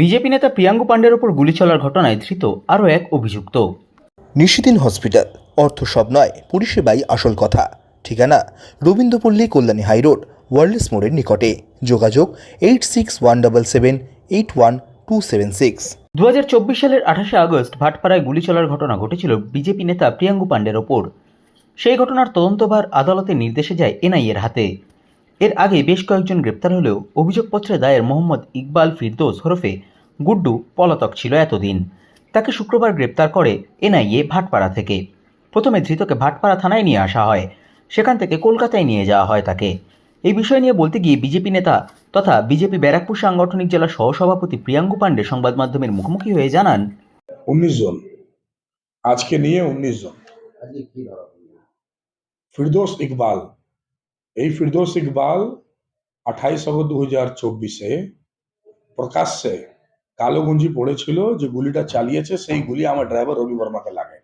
BJP নেতা প্রিয়াঙ্গু পাণ্ডের ওপর গুলি চলার ঘটনায় ধৃত আরও এক অভিযুক্ত। নিশিদিন হসপিটাল অর্থ সব নয় পরিষেবাই আসল কথা। ঠিকানা রবীন্দ্রপল্লী কল্যাণী হাইরোড ওয়ার্ল্ডস মোড়ের নিকটে। যোগাযোগ eight six one double seven eight one two seven six. দু হাজার চব্বিশ সালের আঠাশে আগস্ট ভাটপাড়ায় গুলি চলার ঘটনা ঘটেছিল বিজেপি নেতা প্রিয়াঙ্গু পাণ্ডের ওপর। সেই ঘটনার তদন্তভার আদালতের নির্দেশে যায় এনআইএর হাতে। এর আগে বেশ কয়েকজন গ্রেপ্তার হলেও অভিযোগপত্রে দায়ের মোহাম্মদ ইকবাল ফিরদোস হরফে গুড্ডু পলাতক ছিল এতদিন। তাকে শুক্রবার গ্রেপ্তার করে এনআইএ ভাটপাড়া থেকে। প্রথমে ধৃতকে ভাটপাড়া থানায় নিয়ে আসা হয়। সেখান থেকে কলকাতায় নিয়ে যাওয়া হয় তাকে। এই বিষয় নিয়ে বলতে গিয়ে বিজেপি নেতা তথা বিজেপি ব্যারাকপুর সাংগঠনিক জেলা সহসভাপতি প্রিয়াঙ্গু পাণ্ডে সংবাদ মাধ্যমের মুখোমুখি হয়ে জানান উনিশ জন। আজকে নিয়ে উনিশ জন। ফিরদোস ইকবাল। এই ফিরদোস ইকবাল আঠাইশ আগস্ট দু হাজার চব্বিশে প্রকাশ্যে কালো গুঞ্জি পড়েছিল যে গুলিটা চালিয়েছে সেই গুলি আমার ড্রাইভার রবি বর্মাকে লাগে।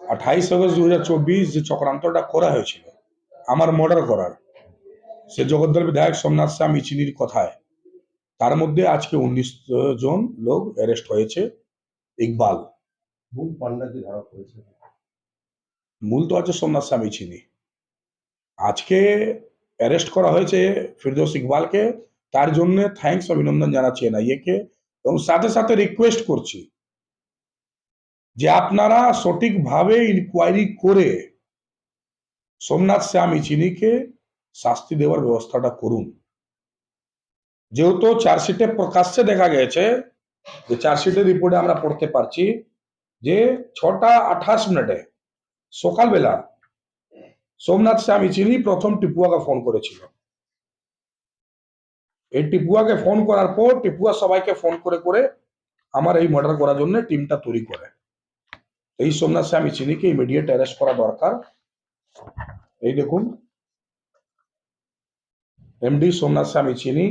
আঠাইশ আগস্ট দু হাজার চব্বিশ যে চক্রান্তটা করা হয়েছিল আমার মর্ডার করার সে জগদ্দল বিধায়ক সোমনাথ শ্যাম ইচিনির কথায় তার মধ্যে আজকে উনিশ জন লোক অ্যারেস্ট হয়েছে ইকবাল। মূল পান্ডাকে ধরা পড়েছে। মূল তো আছে সোমনাথ স্বামী চিনি। আজকে অ্যারেস্ট করা হয়েছে ফিরদৌস ইকবালকে। তার জন্য থ্যাঙ্কস অভিনন্দন জানাচ্ছি এনআইএকে। এবং সাথে সাথে রিকোয়েস্ট করছি যে আপনারা সঠিকভাবে ইনকোয়ারি করে সোমনাথ শ্যাম ইচিনিকে শাস্তি দেওয়ার ব্যবস্থাটা করুন। যেহেতু চার্জশিটে প্রকাশ্যে দেখা গেছে যে চার্জশিটের রিপোর্টে আমরা পড়তে পারছি যে ছটা আঠাশ মিনিটে সকালবেলা সোমনাথ স্বামী চিনি, প্রথম টিপুয়াকে ফোন করেছিল। এই টিপুয়াকে ফোন করার পর টিপুয়া সবাইকে ফোন করে করে আমার এই মার্ডার করার জন্য টিমটা তৈরি করে। এই সোমনাথ স্বামী চিনিকে ইমিডিয়েট অ্যারেস্ট করা দরকার। এই দেখুন। এমডি সোমনাথ স্বামী চিনি।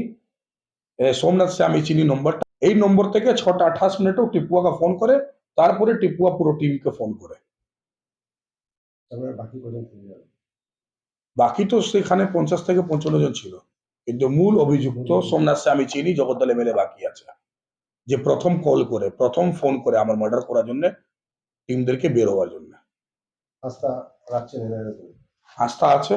সোমনাথ স্বামী চিনি নম্বরটা। এই নম্বর থেকে ছটা আঠাশ মিনিটেও টিপুয়াকে ফোন করে, তারপরে টিপুয়া পুরো টিমকে ফোন করে। তারপরে বাকি বাকি তো সেখানে পঞ্চাশ থেকে পঞ্চান্ন জন ছিল। কিন্তু মূল অভিযুক্ত সোমনাথ আমি চিনি জগদ্দল এমএলএ বাকি আছে। যে প্রথম কল করে প্রথম ফোন করে আমার মার্ডার করার জন্য টিমদেরকে বের হওয়ার জন্য। আস্থা রাখছেন আস্থা আছে।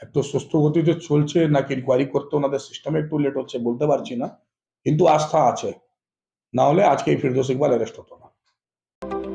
একটু সুস্থ গতিতে চলছে নাকি ইনকোয়ারি করতে ওনাদের সিস্টেমে একটু লেট হচ্ছে বলতে পারছি না। কিন্তু আস্থা আছে। না হলে আজকে এই ফিরদোস ইকবাল অ্যারেস্ট হতো না।